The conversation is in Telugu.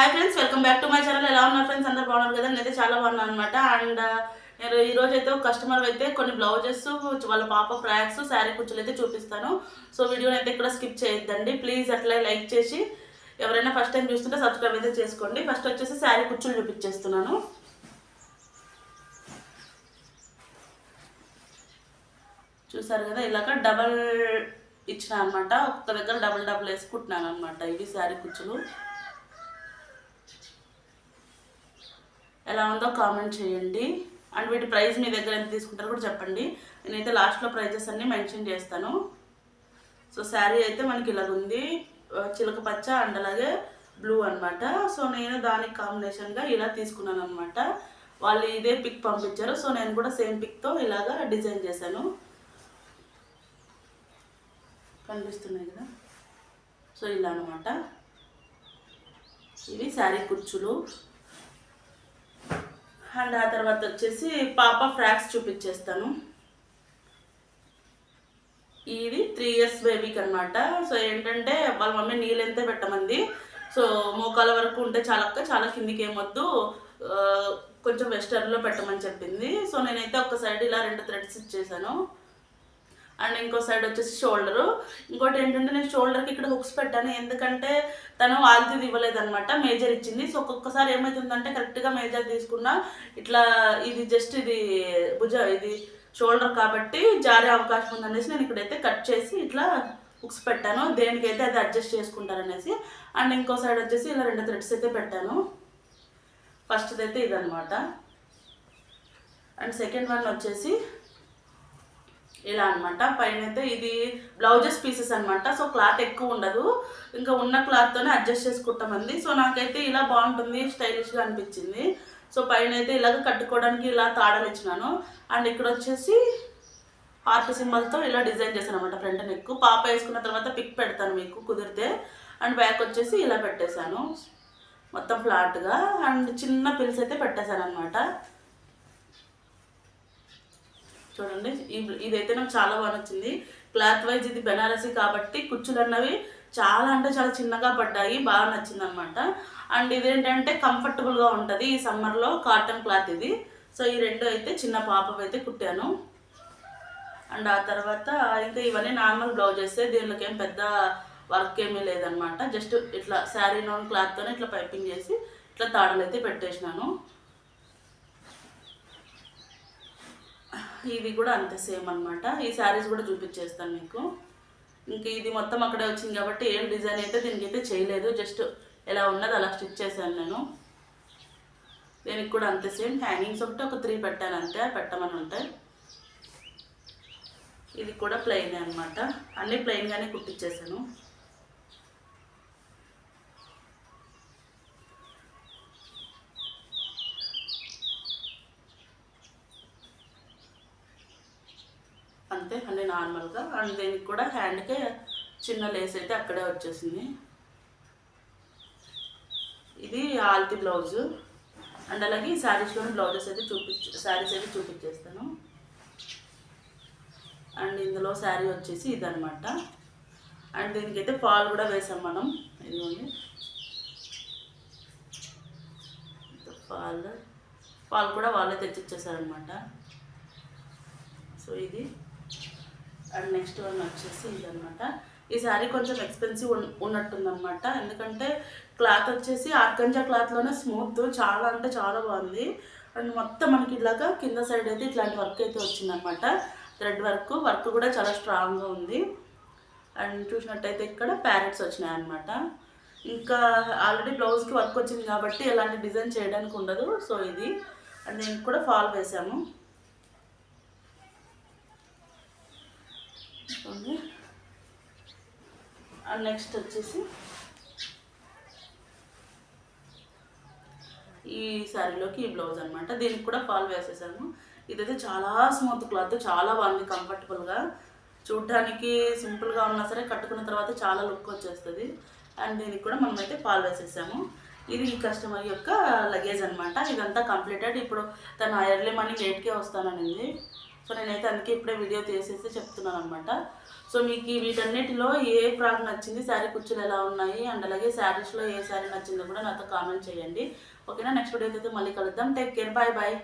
Hi friends welcome back to my channel ఎలా ఉన్నారు ఫ్రెండ్స్ అందరు బాగున్నారు కదా? నేనైతే చాలా బాగున్నాను అనమాట అండ్ uh, నేను ఈ రోజు అయితే ఒక కస్టమర్ అయితే కొన్ని బ్లౌజెస్ వాళ్ళ పాప ఫ్రాక్స్ శారీ కుచ్చులు అయితే చూపిస్తాను. సో వీడియోని అయితే ఇక్కడ స్కిప్ చేయొద్దండి. ప్లీజ్ అట్లా లైక్ చేసి ఎవరైనా ఫస్ట్ టైం చూస్తుంటే సబ్స్క్రైబ్ అయితే చేసుకోండి. ఫస్ట్ వచ్చేసి శారీ కుచ్చులు చూపించేస్తున్నాను. చూసారు కదా? ఇలాగ డబల్ ఇచ్చిన అనమాట ఒక్క దగ్గర డబల్ డబల్ వేసుకుంటున్నాను అనమాట ఇవి శారీ కుచ్చులు. ఎలా ఉందో కామెంట్ చేయండి. అండ్ వీటి ప్రైస్ మీ దగ్గర ఎంత తీసుకుంటారో కూడా చెప్పండి. నేనైతే లాస్ట్లో ప్రైజెస్ అన్నీ మెన్షన్ చేస్తాను. సో శారీ అయితే మనకి ఇలాగ ఉంది చిలక పచ్చ అండ్ అలాగే బ్లూ అన్నమాట. సో నేను దానికి కాంబినేషన్గా ఇలా తీసుకున్నాను అనమాట వాళ్ళు ఇదే పిక్ పంపించారు. సో నేను కూడా సేమ్ పిక్తో ఇలాగా డిజైన్ చేశాను. కనిపిస్తున్నాయి కదా? సో ఇలా అనమాట ఇవి శారీ కుర్చులు. అండ్ ఆ తర్వాత వచ్చేసి పాప ఫ్రాక్స్ చూపించేస్తాను. ఇది త్రీ ఇయర్స్ బేబీకి అనమాట సో ఏంటంటే వాళ్ళ మమ్మీ నీళ్ళెంతే పెట్టమంది. సో మోకాల వరకు ఉంటే చాలక్క చాలా కిందికి ఏమొద్దు. కొంచెం వెస్టర్న్లో పెట్టమని చెప్పింది. సో నేనైతే ఒక సైడ్ ఇలా రెండు థ్రెడ్స్ ఇచ్చేసాను. అండ్ ఇంకో సైడ్ వచ్చేసి షోల్డరు. ఇంకోటి ఏంటంటే నేను షోల్డర్కి ఇక్కడ హుక్స్ పెట్టాను. ఎందుకంటే తను ఆల్తీది ఇవ్వలేదనమాట మేజర్ ఇచ్చింది. సో ఒక్కొక్కసారి ఏమవుతుందంటే కరెక్ట్గా మేజర్ తీసుకున్నా ఇట్లా ఇది జస్ట్ ఇది భుజ ఇది షోల్డర్ కాబట్టి జారే అవకాశం ఉందనేసి నేను ఇక్కడైతే కట్ చేసి ఇట్లా హుక్స్ పెట్టాను. దేనికైతే అది అడ్జస్ట్ చేసుకుంటారనేసి. అండ్ ఇంకో సైడ్ వచ్చేసి ఇలా రెండు థ్రెడ్స్ అయితే పెట్టాను. ఫస్ట్ది అయితే ఇదనమాట అండ్ సెకండ్ వన్ వచ్చేసి ఇలా అనమాట పైన అయితే ఇది బ్లౌజెస్ పీసెస్ అనమాట సో క్లాత్ ఎక్కువ ఉండదు. ఇంకా ఉన్న క్లాత్తోనే అడ్జస్ట్ చేసుకుంటామంది సో నాకైతే ఇలా బాగుంటుంది స్టైలిష్గా అనిపించింది. సో పైన అయితే ఇలాగ కట్టుకోవడానికి ఇలా తాడలు ఇచ్చినాను. అండ్ ఇక్కడ వచ్చేసి హార్ట్ సింబల్తో ఇలా డిజైన్ చేశాను అనమాట ఫ్రంట్ నెక్. పాప వేసుకున్న తర్వాత పిక్ పెడతాను మీకు కుదిరితే. అండ్ బ్యాక్ వచ్చేసి ఇలా పెట్టేశాను. మొత్తం ఫ్లాట్గా అండ్ చిన్న పిల్స్ అయితే పెట్టేశాను అనమాట చూడండి. ఇదైతే నాకు చాలా బాగా నచ్చింది. క్లాత్ వైజ్ ఇది బెనారసీ కాబట్టి కుచ్చులు అన్నవి చాలా అంటే చాలా చిన్నగా పడ్డాయి బాగా నచ్చింది అనమాట అండ్ ఇదేంటంటే కంఫర్టబుల్గా ఉంటుంది ఈ సమ్మర్లో కాటన్ క్లాత్ ఇది. సో ఈ రెండు అయితే చిన్న పాపం అయితే కుట్టాను. అండ్ ఆ తర్వాత ఇంకా ఇవన్నీ నార్మల్ బ్లౌజెస్ దీనిలోకి ఏం పెద్ద వర్క్ ఏమీ లేదనమాట జస్ట్ ఇట్లా శారీ నోన్ క్లాత్తోనే ఇట్లా పైపింగ్ చేసి ఇట్లా తాడలు అయితే పెట్టేసినాను. ఇది కూడా అంతే సేమ్ అనమాట ఈ శారీస్ కూడా చూపించేస్తాను మీకు. ఇంక ఇది మొత్తం అక్కడే వచ్చింది కాబట్టి ఏం డిజైన్ అయితే దీనికి అయితే చేయలేదు. జస్ట్ ఎలా ఉన్నది అలా స్టిచ్ చేశాను నేను. దీనికి కూడా అంతే సేమ్. హ్యాంగింగ్స్ ఒకటి ఒక త్రీ పెట్టాను అంతే. పెట్టమని ఉంటాయి. ఇది కూడా ప్లెయిన్ అనమాట అన్నీ ప్లెయిన్గానే కుట్టించేసాను అంతే అండి నార్మల్గా అండ్ దీనికి కూడా హ్యాండ్కే చిన్న లేస్ అయితే అక్కడే వచ్చేసింది. ఇది ఆల్తి బ్లౌజ్. అండ్ అలాగే ఈ శారీస్లోని బ్లౌజెస్ అయితే చూపించ శారీస్ అయితే చూపించేస్తాను అండ్ ఇందులో శారీ వచ్చేసి ఇదనమాట అండ్ దీనికైతే ఫాల్ కూడా వేసాం మనం. ఇదిగోండి. ఫాల్ ఫాల్ కూడా వాళ్ళే తెచ్చిచ్చేసారనమాట సో ఇది. అండ్ నెక్స్ట్ వన్ వచ్చేసి ఇదనమాట ఈ శారీ కొంచెం ఎక్స్పెన్సివ్ ఉన్నట్టుందనమాట ఎందుకంటే క్లాత్ వచ్చేసి ఆర్కంజా క్లాత్లోనే స్మూత్ చాలా అంటే చాలా బాగుంది. అండ్ మొత్తం మనకి ఇలాగా కింద సైడ్ అయితే ఇట్లాంటి వర్క్ అయితే వచ్చిందనమాట థ్రెడ్ వర్క్ వర్క్ కూడా చాలా స్ట్రాంగ్గా ఉంది. అండ్ చూసినట్టయితే ఇక్కడ ప్యారెట్స్ వచ్చినాయి అనమాట ఇంకా ఆల్రెడీ బ్లౌజ్కి వర్క్ వచ్చింది కాబట్టి ఎలాంటి డిజైన్ చేయడానికి ఉండదు. సో ఇది. అండ్ నేను కూడా ఫాల్ వేసాము ఉంది అండ్ నెక్స్ట్ వచ్చేసి ఈ శారీలోకి ఈ బ్లౌజ్ అనమాట దీనికి కూడా ఫాల్ వేసేసాను ఇదైతే చాలా స్మూత్ క్లాత్ చాలా బాగుంది కంఫర్టబుల్గా చూడడానికి సింపుల్గా ఉన్నా సరే కట్టుకున్న తర్వాత చాలా లుక్ వచ్చేస్తుంది. అండ్ దీనికి కూడా మనం అయితే ఫాల్ వేసేసాము. ఇది ఈ కస్టమర్ యొక్క లగేజ్ అనమాట ఇదంతా కంప్లీటెడ్ ఇప్పుడు తను ఎర్లీ మార్నింగ్ ఎయిట్కే వస్తాననింది. సో నేనైతే అందుకే ఇప్పుడే వీడియో తీసేసి చెప్తున్నాను అనమాట సో మీకు ఈ వీటన్నిటిలో ఏ ఫ్రాక్ నచ్చింది శారీ కుర్చీలు ఎలా ఉన్నాయి అండ్ అలాగే శారీస్లో ఏ శారీ నచ్చిందో కూడా నాతో కామెంట్ చేయండి. ఓకేనా? నెక్స్ట్ వీడియో అయితే మళ్ళీ కలుద్దాం. Take care. Bye bye.